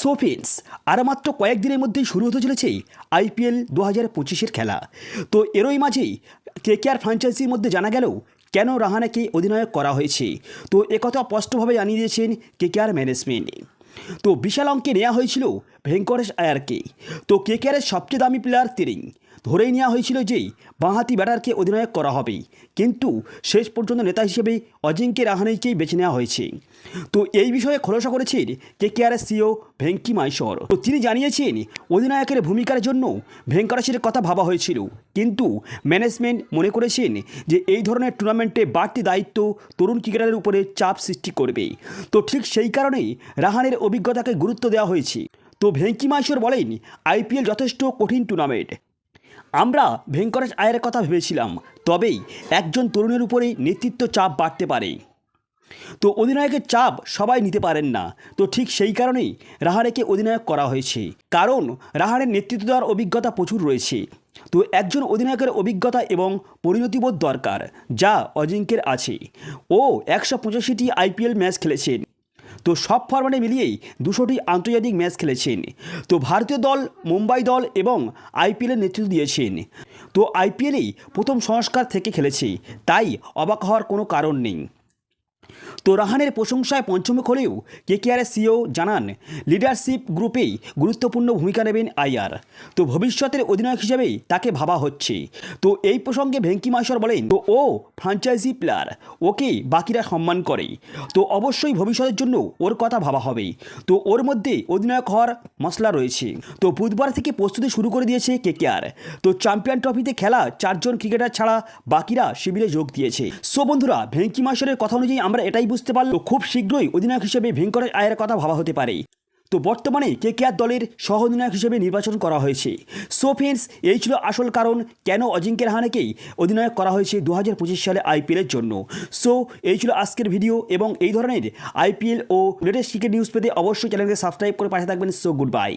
So friends আর মাত্র কয়েকদিনের মধ্যেই শুরু হতে চলেছে আইপিএল দু হাজার পঁচিশের খেলা। তো এরই মাঝেই কে কে আর ফ্র্যাঞ্চাইজির মধ্যে জানা গেল কেন রাহানাকে অধিনায়ক করা হয়েছে। তো একথা স্পষ্টভাবে জানিয়ে দিয়েছেন কে কে আর ম্যানেজমেন্ট তো বিশাল অঙ্কে নেওয়া হয়েছিল ভেঙ্কটেশ আয়ারকে। তো কে কে আরের সবচেয়ে দামি প্লেয়ার তিরিং। ধরেই নেওয়া হয়েছিল যে বাঁহাতি ব্যাটারকে অধিনায়ক করা হবে। কিন্তু শেষ পর্যন্ত নেতা হিসেবে অজিঙ্ক্য রাহানেকেই বেছে নেওয়া হয়েছে। তো এই বিষয়ে খোলসা করেছেন কে কে আর সিও ভেঙ্কি মাইশর। তো তিনি জানিয়েছেন, অধিনায়কের ভূমিকার জন্য ভেঙ্কটেশের কথা ভাবা হয়েছিল। কিন্তু ম্যানেজমেন্ট মনে করেছেন যে এই ধরনের টুর্নামেন্টে বাড়তি দায়িত্ব তরুণ ক্রিকেটারের উপরে চাপ সৃষ্টি করবে। তো ঠিক সেই কারণেই রাহানের অভিজ্ঞতাকে গুরুত্ব দেওয়া হয়েছে। তো ভেঙ্কি মাইশর বলেন, আইপিএল যথেষ্ট কঠিন টুর্নামেন্ট। আমরা ভেঙ্কটেশ আয়ের কথা ভেবেছিলাম, তবেই একজন তরুণের উপরে নেতৃত্ব চাপ বাড়তে পারে। তো অধিনায়কের চাপ সবাই নিতে পারেন না। তো ঠিক সেই কারণেই রাহারেকে অধিনায়ক করা হয়েছে। কারণ রাহারের নেতৃত্ব দেওয়ার অভিজ্ঞতা প্রচুর রয়েছে। তো একজন অধিনায়কের অভিজ্ঞতা এবং পরিণতিবোধ দরকার, যা অজিঙ্কের আছে। ও একশো পঁচাশিটি আইপিএল ম্যাচ খেলেছেন। তো সব ফরম্যাটে মিলিয়েই দুশোটি আন্তর্জাতিক ম্যাচ খেলেছেন। তো ভারতীয় দল, মুম্বাই দল এবং আইপিএলের নেতৃত্ব দিয়েছেন। তো আইপিএলেই প্রথম সংস্কার থেকে খেলেছে, তাই অবাক হওয়ার কোনো কারণ নেই। তো রাহানের প্রশংসায় পঞ্চমুখ হলেও কে কে আরের সিও জানান লিডারশিপ গ্রুপেই গুরুত্বপূর্ণ ভূমিকা নেবেন আইয়ার তো ভবিষ্যতের অধিনায়ক হিসেবেই তাকে ভাবা হচ্ছে। তো এই প্রসঙ্গে ভেঙ্কি মাইশর বলেন, তো ও ফ্রাঞ্চাইজি প্লেয়ার ওকে বাকিরা সম্মান করে। তো অবশ্যই ভবিষ্যতের জন্য ওর কথা ভাবা হবে তো ওর মধ্যে অধিনায়ক হওয়ার মশলা রয়েছে। তো বুধবার থেকে প্রস্তুতি শুরু করে দিয়েছে কে কে আর তো চ্যাম্পিয়ন ট্রফিতে খেলা চারজন ক্রিকেটার ছাড়া বাকিরা শিবিরে যোগ দিয়েছে। সো বন্ধুরা, ভেঙ্কি মাইশরের কথা অনুযায়ী আমরা এটাই বুঝতে পারল খুব শীঘ্রই অধিনায়ক হিসেবে ভেঙ্কটেশ আয়ের কথা ভাবা হতে পারে। তো বর্তমানে কে কে আর দলের সহ অধিনায়ক হিসেবে নির্বাচন করা হয়েছে। সো ফ্রেন্ডস এই ছিল আসল কারণ কেন অজিঙ্ক্য রাহানেকেই অধিনায়ক করা হয়েছে দু হাজার পঁচিশ সালে আইপিএলের জন্য। সো এই ছিল আজকের ভিডিও এবং এই ধরনের আইপিএল ও লেটেস্ট ক্রিকেট নিউজ পেতে অবশ্যই চ্যানেলকে সাবস্ক্রাইব করে পাশে থাকবেন। So good bye